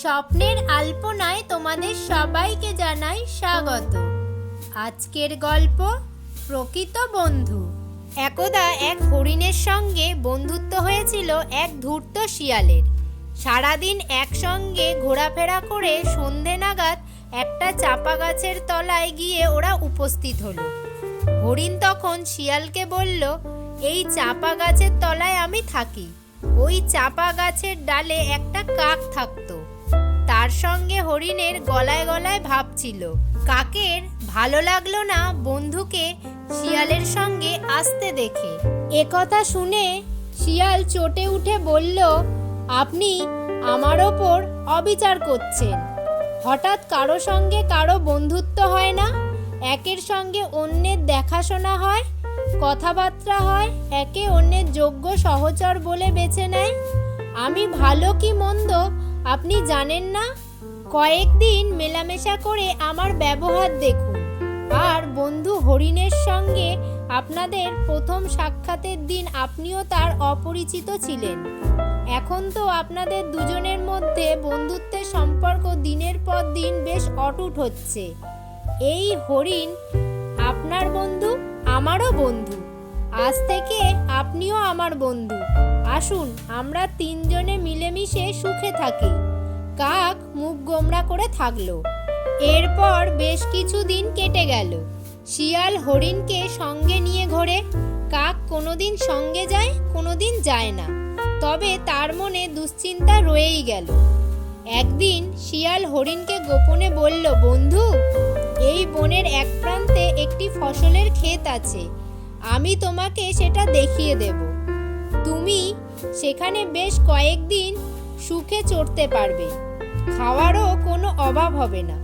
স্বপ্নের আলপনায় তোমাদের সবাইকে জানাই স্বাগত। আজকের গল্প, প্রকৃত বন্ধু। একদা এক হরিণের সঙ্গে বন্ধুত্ব হয়েছিল এক ধূর্ত শিয়ালের। সারাদিন একসঙ্গে ঘোরাফেরা করে সন্ধে নাগাদ একটা চাপা গাছের তলায় গিয়ে ওরা উপস্থিত হলো। হরিণ তখন শিয়ালকে বলল, এই চাপা গাছের তলায় আমি থাকি। ওই চাপা গাছের ডালে একটা কাক থাকতো। তার সঙ্গে হরিণের গলায় গলায় ভাব ছিল। কাকের ভালো লাগল না বন্ধুকে শিয়ালের সঙ্গে আসতে দেখে। একথা শুনে শিয়াল চটে উঠে বলল, আপনি আমার ওপর অবিচার করছেন। হঠাৎ কারও সঙ্গে কারও বন্ধুত্ব হয় না? একের সঙ্গে অন্যের দেখাশোনা হয়? কথাবার্তা হয়? একে অন্যের যোগ্য সহচর বলে বেছে নেয়? আমি ভালো কি মন্দ আপনি জানেন না? কয়েকদিন মেলামেশা করে আমার ব্যবহার দেখুন। আর বন্ধু হরিণের সঙ্গে আপনাদের প্রথম সাক্ষাতের দিন আপনিও তার অপরিচিত ছিলেন। এখন তো আপনাদের দুজনের মধ্যে বন্ধুত্বের সম্পর্ক দিনের পর দিন বেশ অটুট হচ্ছে। এই হরিণ আপনার বন্ধু, আমারও বন্ধু। আজ থেকে আপনিও আমার বন্ধু। আসুন, আমরা তিনজনে মিলেমিশে সুখে থাকি। কাক মুখ গোমরা করে থাকল। এরপর বেশ কিছু দিন কেটে গেল। শিয়াল হরিণকে সঙ্গে নিয়ে ঘোরে। কাক কোনোদিন সঙ্গে যায়, কোনোদিন যায় না। তবে তার মনে দুশ্চিন্তা রয়েই গেল। একদিন শিয়াল হরিণকে গোপনে বলল, বন্ধু, এই বনের এক প্রান্তে একটি ফসলের ক্ষেত আছে। আমি তোমাকে সেটা দেখিয়ে দেব। তুমি সেখানে বেশ কয়েকদিন সুখে চড়তে পারবে। খাওয়ারও কোনো অভাব হবে না।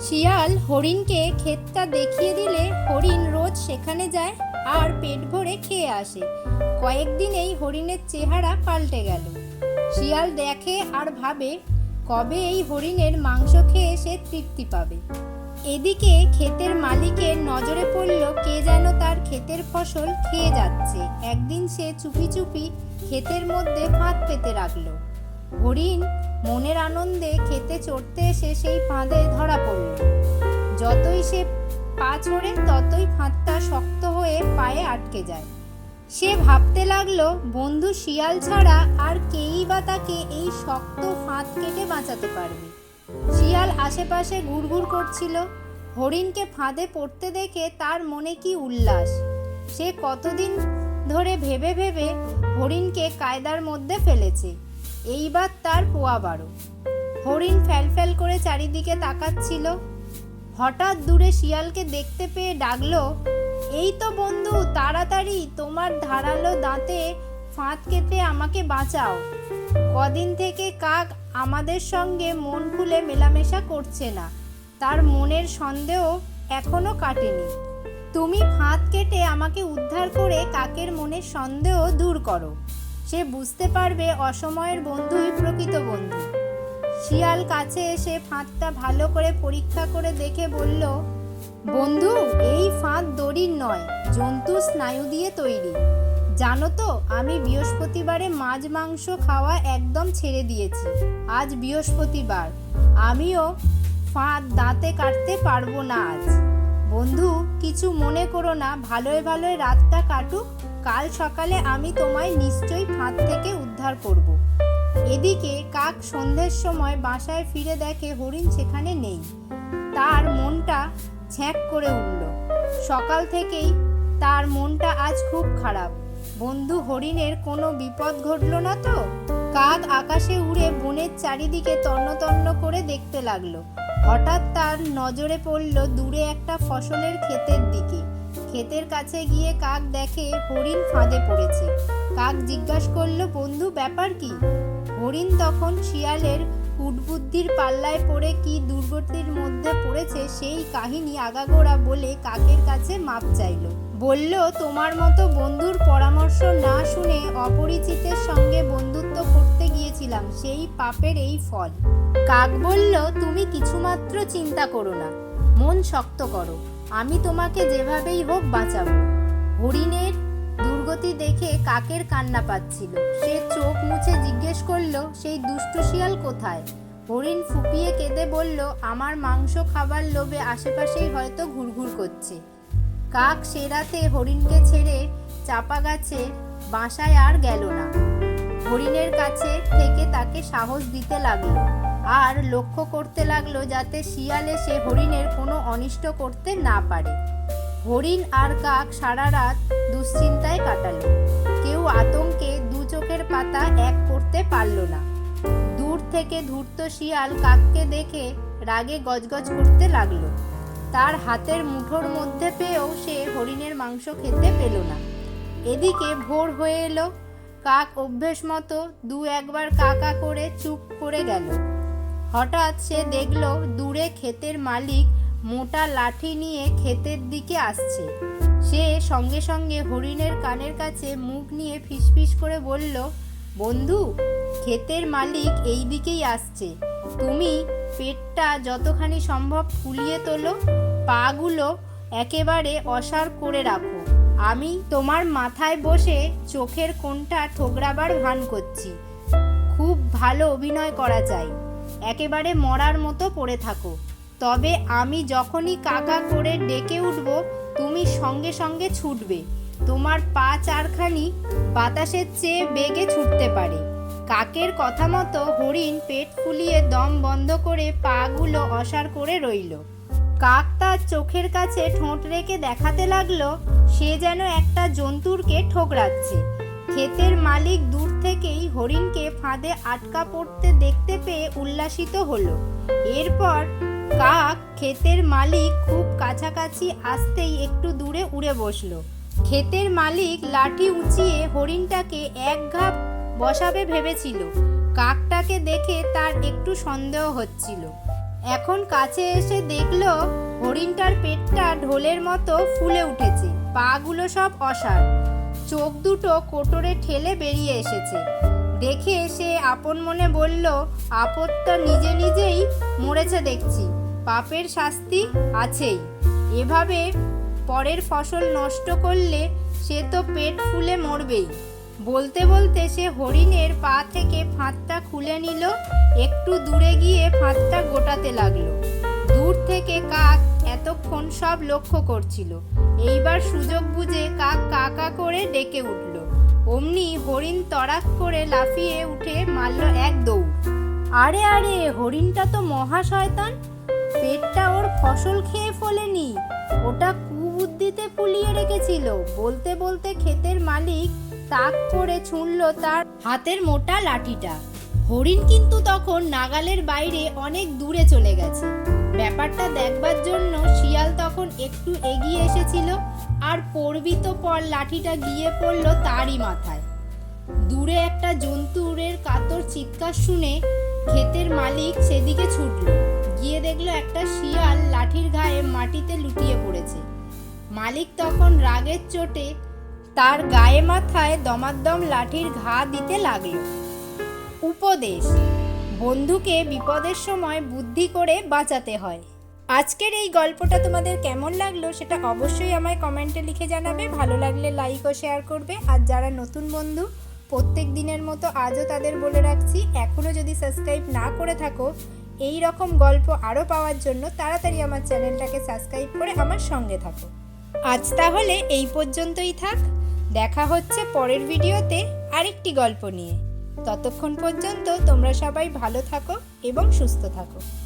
শিয়াল হরিণকে ক্ষেতটা দেখিয়ে দিলে হরিণ রোজ সেখানে যায় আর পেট ভরে খেয়ে আসে। কয়েকদিনেই হরিণের চেহারা পাল্টে গেল। শিয়াল দেখে আর ভাবে কবে এই হরিণের মাংস খেয়ে সে তৃপ্তি পাবে। এদিকে ক্ষেতের মালিকের নজরে পড়ল কে যেন তার ক্ষেতের ফসল খেয়ে যাচ্ছে। একদিন সে চুপি চুপি ক্ষেতের মধ্যে ফাঁদ পেতে রাখল হরিণ মনের আনন্দে খেতে চড়তে এসে সেই ফাঁদে ধরা পড়ল। যতই সে পা ছড়ে, ততই ফাঁদটা শক্ত হয়ে পায়ে আটকে যায়। সে ভাবতে লাগল, বন্ধু, শিয়াল ছাড়া আর কেই বা তাকে এই শক্ত ফাঁদ কেটে বাঁচাতে পারবে? শিয়াল আশেপাশে ঘুরঘুর করছিল। হরিণকে ফাঁদে পড়তে দেখে তার মনে কি উল্লাস। সে কতদিন ধরে ভেবে ভেবে হরিণকে কায়দার মধ্যে ফেলেছে। এইবার তার পোয়া বারো। হরিণ ফ্যালফ্যাল করে চারিদিকে তাকাচ্ছিল। হঠাৎ দূরে শিয়ালকে দেখতে পেয়ে ডাকলো, এই তো বন্ধু, তাড়াতাড়ি তোমার ধারালো দাঁতে ফাঁদ কেটে আমাকে বাঁচাও। কদিন থেকে কাক আমাদের সঙ্গে মন খুলে মেলামেশা করছে না। তার মনের সন্দেহ এখনও কাটেনি। তুমি ফাঁদ কেটে আমাকে উদ্ধার করে কাকের মনের সন্দেহ দূর করো। সে বুঝতে পারবে অসময়ের বন্ধুই প্রকৃত বন্ধু। শিয়াল কাছে এসে ফাঁদটা ভালো করে পরীক্ষা করে দেখে বলল, বন্ধু, এই ফাঁদ দড়ির নয় জন্তু স্নায়ু দিয়ে তৈরি। জানো তো, আমি বৃহস্পতিবারে মাছ, মাংস খাওয়া একদম ছেড়ে দিয়েছি। আজ বৃহস্পতিবার। আমিও ফাঁদ দাঁতে কাটতে পারব না আজ। বন্ধু, কিছু মনে করো না, ভালোয় ভালোয় রাতটা কাটুক। কাল সকালে আমি তোমায় নিশ্চয়ই ফাঁদ থেকে উদ্ধার করব। এদিকে কাক সন্ধ্যের সময় বাসায় ফিরে দেখে হরিণ সেখানে নেই। তার মনটা ছ্যাঁক করে উঠল। সকাল থেকেই তার মনটা আজ খুব খারাপ। বন্ধু হরিণের কোনো বিপদ ঘটল না তো? কাক আকাশে উড়ে বনের চারিদিকে তন্ন তন্ন করে দেখতে লাগল। হঠাৎ তার নজরে পড়ল দূরে একটা ফসলের ক্ষেতের দিকে। ক্ষেতের কাছে গিয়ে কাক দেখে হরিণ ফাঁদে পড়েছে। কাক জিজ্ঞাসা করল, বন্ধু, ব্যাপার কি? হরিণ তখন শিয়ালের কুটবুদ্ধির পাল্লায় পড়ে কি দুর্গতির মধ্যে পড়েছে সেই কাহিনী আগাগোড়া বলে কাকের কাছে মাপ চাইল। বলল, তোমার মতো বন্ধুর পরামর্শ না শুনে অপরিচিতের সঙ্গে বন্ধুত্ব করতে গিয়েছিলাম, সেই পাপের এই ফল। কাক বলল, তুমি কিছুমাত্র চিন্তা করো না, মন শক্ত করো, আমি তোমাকে যেভাবেই হোক বাঁচাবো। হরিণের দুর্গতি দেখে কাকের কান্না পাচ্ছিল। সে চোখ মুছে জিজ্ঞেস করল, সেই দুষ্টু শিয়াল কোথায়? হরিণ ফুপিয়ে কেঁদে বলল, আমার মাংস খাবার লোভে আশেপাশেই হয়তো ঘুরঘুর করছে। কাক সে রাতে হরিণকে ছেড়ে চাপা গাছে বাসায় আর গেল না। হরিণের কাছে থেকে তাকে সাহস দিতে লাগল, আর লক্ষ্য করতে লাগল যাতে শিয়ালে সে হরিণের কোনো অনিষ্ট করতে না পারে। হরিণ আর কাক সারা রাত দুশ্চিন্তায় কাটালো। কেউ আতঙ্কে দু চোখের পাতা এক করতে পারল না। দূর থেকে ধূর্ত শিয়াল কাককে দেখে রাগে গজগজ করতে লাগল। তার হাতের মুঠোর মধ্যে পেয়েও সে হরিণের মাংস খেতে পেল না। এদিকে ভোর হয়ে এলো। কাক অভ্যেস মতো দু একবার কাকা করে চুপ করে গেল। হঠাৎ সে দেখল দূরে ক্ষেতের মালিক মোটা লাঠি নিয়ে ক্ষেতের দিকে আসছে। সে সঙ্গে সঙ্গে হরিণের কানের কাছে মুখ নিয়ে ফিসফিস করে বলল, বন্ধু, ক্ষেতের মালিক এই দিকেই আসছে। তুমি পেটটা যতখানি সম্ভব ফুলিয়ে তোলো, পাগুলো একেবারে অসার করে রাখো। আমি তোমার মাথায় বসে চোখের কোণটা ঠোকরাবার ভান করছি। খুব ভালো অভিনয় করা চাই একেবারে মরার মতো পড়ে থাকো। তবে আমি যখনই কাকা করে ডেকে উঠব, তুমি সঙ্গে সঙ্গে ছুটবে। তোমার পা চারখানি বাতাসের চেয়ে বেগে ছুটতে পারে। কাকের কথা মতো হরিণ পেট ফুলিয়ে দম বন্ধ করে পাগুলো অসার করে রইল। কাক তার চোখের কাছে ঠোঁট রেখে দেখাতে লাগল, সে যেন একটা জন্তুরকে ঠোকরাচ্ছে। ক্ষেতের মালিক দূর থেকেই হরিণকে ফাঁদে আটকা পড়তে দেখতে পেয়ে উল্লাসিত হলো। এরপর কাক ক্ষেতের মালিক খুব কাছাকাছি আসতেই একটু দূরে উড়ে বসল। ক্ষেতের মালিক লাঠি উঁচিয়ে হরিণটাকে এক ঘাপ বসাবে ভেবেছিল। কাকটাকে দেখে তার একটু সন্দেহ হচ্ছিল। এখন কাছে এসে দেখল হরিণটার পেটটা ঢোলের মতো ফুলে উঠেছে, পাগুলো সব অসার। চোখ দুটো কোটরে ঠেলে বেরিয়ে এসেছে। দেখে সে আপন মনে বলল, আপদটা নিজে নিজেই মরেছে দেখছি। পাপের শাস্তি আছেই। এভাবে পরের ফসল নষ্ট করলে সে তো পেট ফুলে মরবেই। বলতে বলতে সে হরিণের পা থেকে ফাঁদটা খুলে নিল। একটু দূরে গিয়ে ফাঁদটা গোটাতে লাগল। দূর থেকে কাক এতক্ষণ সব লক্ষ্য করছিল। এইবার সুযোগ বুঝে কাক কাকা করে ডেকে উঠল। অমনি হরিণ তড়াক করে লাফিয়ে উঠে মারল এক দৌড়। আরে আরে, হরিণটা তো মহা শয়তান। পেটটা ওর ফসল খেয়ে ফলেনি। ওটা কুবুদ্ধিতে ফুলিয়ে রেখেছিল। বলতে বলতে ক্ষেতের মালিক তাক করে ছুঁড়ল তার হাতের মোটা লাঠিটা। হরিণ কিন্তু তখন নাগালের বাইরে অনেক দূরে চলে গেছে। ব্যাপারটা দেখবার জন্য শিয়াল তখন একটু এগিয়ে এসেছিল আর পড়বি পর লাঠিটা গিয়ে পড়ল তারই মাথায়। দূরে একটা জন্তুরের কাতর চিৎকার শুনে ক্ষেতের মালিক সেদিকে ছুটল। গিয়ে দেখল একটা শিয়াল লাঠির গায়ে মাটিতে লুটিয়ে পড়েছে। মালিক তখন রাগের চোটে তার গায়ে মাথায় দমাদ্দম লাঠির ঘা দিতে লাগল। উপদেশ, বন্ধুকে বিপদের সময় বুদ্ধি করে বাঁচাতে হয়। আজকের এই গল্পটা তোমাদের কেমন লাগল সেটা অবশ্যই আমায় কমেন্টে লিখে জানাবে। ভালো লাগলে লাইক ও শেয়ার করবে। আর যারা নতুন বন্ধু, প্রত্যেক দিনের মতো আজও তাদের বলে রাখছি এখনও যদি সাবস্ক্রাইব না করে থাকো, এই রকম গল্প আরও পাওয়ার জন্য তাড়াতাড়ি আমার চ্যানেলটাকে সাবস্ক্রাইব করে আমার সঙ্গে থাকো। আজ তাহলে এই পর্যন্তই থাক। দেখা হচ্ছে পরের ভিডিওতে আরেকটি গল্প নিয়ে। ততক্ষণ পর্যন্ত তোমরা সবাই ভালো থাকো এবং সুস্থ থাকো।